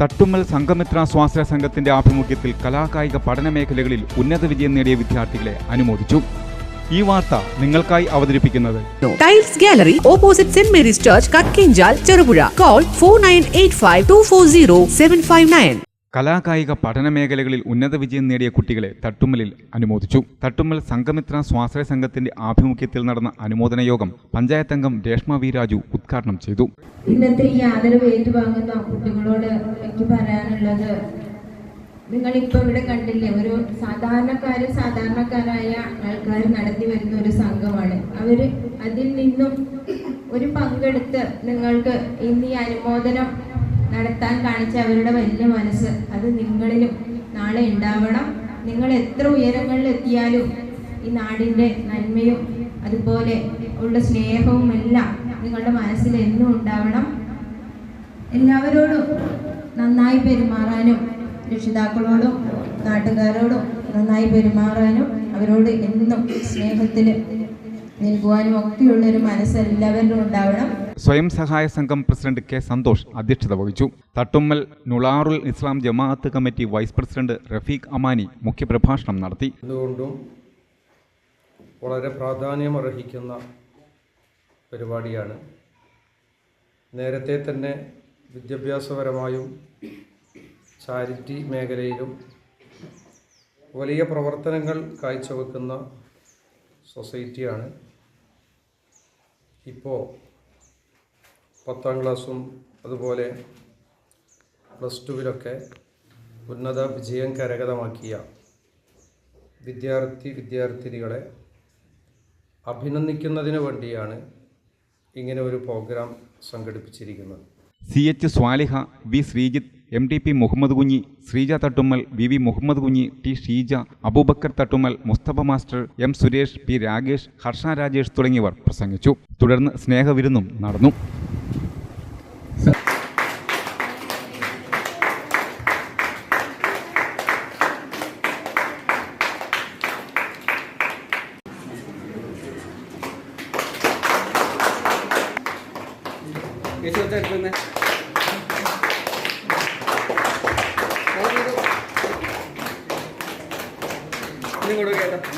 തട്ടുമ്മൽ സംഘമിത്ര സ്വാശ്രയ സംഘത്തിന്റെ ആഭിമുഖ്യത്തിൽ കലാകായിക പഠന മേഖലകളിൽ ഉന്നത വിജയം നേടിയ വിദ്യാർത്ഥികളെ അനുമോദിച്ചു. ഈ വാർത്ത നിങ്ങൾക്കായി അവതരിപ്പിക്കുന്നത് tiles gallery opposite saint Mary's church Kakkenchal Cherupuzha call four nine eight five two four zero seven five nine കലാകായിക പഠന മേഖലകളിൽ ഉന്നത വിജയം നേടിയ കുട്ടികളെ തട്ടുമ്മലിൽ അനുമോദിച്ചു. തട്ടുമ്മൽ സംഘമിത്ര സ്വാശ്രയ സംഘത്തിന്റെ ആഭിമുഖ്യത്തിൽ നടന്ന അനുമോദന യോഗം പഞ്ചായത്ത് അംഗം രേഷ്മ വി രാജു ഉദ്ഘാടനം ചെയ്തു. ഇന്നത്തെ ഈ ആദരവ് ഏറ്റുവാങ്ങുന്ന കുട്ടികളോട് എനിക്ക് പറയാനുള്ളത് നിങ്ങൾ ഇപ്പോൾ ഇവിടെ കണ്ടില്ലേ ഒരു സാധാരണക്കാര് സാധാരണക്കാരായ ആൾക്കാർ നടത്തി വരുന്ന ഒരു സംഘമാണ്. അവർ അതിൽ നിന്നും ഒരു പങ്കെടുത്ത് നിങ്ങൾക്ക് ഇന്ന് ഈ അനുമോദനം നടത്താൻ കാണിച്ച അവരുടെ വലിയ മനസ്സ്. അത് നിങ്ങളിലും നാളെ ഉണ്ടാവണം. നിങ്ങൾ എത്ര ഉയരങ്ങളിൽ എത്തിയാലും ഈ നാടിന്റെ നന്മയും അതുപോലെ ഉള്ള സ്നേഹവും എല്ലാം നിങ്ങളുടെ മനസ്സിൽ എന്നും ഉണ്ടാവണം. എല്ലാവരോടും നന്നായി പെരുമാറാനും രക്ഷിതാക്കളോടും നാട്ടുകാരോടും നന്നായി പെരുമാറാനും അവരോട് എന്നും സ്നേഹത്തിൽ നിൽക്കുവാനും ഒക്കെയുള്ളൊരു മനസ്സ് എല്ലാവരിലും ഉണ്ടാവണം. സ്വയം സഹായ സംഘം പ്രസിഡന്റ് കെ സന്തോഷ് അധ്യക്ഷത വഹിച്ചു. Thattummal Nularul Islam Jamaath committee vice president Rafeeq Amani മുഖ്യപ്രഭാഷണം നടത്തി. എന്തുകൊണ്ടും വളരെ പ്രാധാന്യമർഹിക്കുന്ന പരിപാടിയാണ്. നേരത്തെ തന്നെ വിദ്യാഭ്യാസപരമായും ചാരിറ്റി മേഖലയിലും വലിയ പ്രവർത്തനങ്ങൾ കാഴ്ചവെക്കുന്ന സൊസൈറ്റിയാണ്. ഇപ്പോൾ പത്താം ക്ലാസ്സും അതുപോലെ പ്ലസ് ടുവിലൊക്കെ ഉന്നത വിജയം കരഗതമാക്കിയ വിദ്യാർത്ഥി വിദ്യാർത്ഥിനികളെ അഭിനന്ദിക്കുന്നതിന് വേണ്ടിയാണ് ഇങ്ങനെ ഒരു പ്രോഗ്രാം സംഘടിപ്പിച്ചിരിക്കുന്നത്. C H Swaliha V Sreejith M T P Muhammad Kunhi Sreeja Thattummal V V Muhammad Kunhi T Sheeja Aboobacker Thattummal Musthafa master M Suresh P Ragesh Harsha Rajesh തുടങ്ങിയവർ പ്രസംഗിച്ചു. തുടർന്ന് സ്നേഹവിരുന്നും നടന്നു. വിശ്വത്തെ എടുക്കുന്നേ ഇങ്ങോട്ട് കേട്ടോ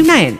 nine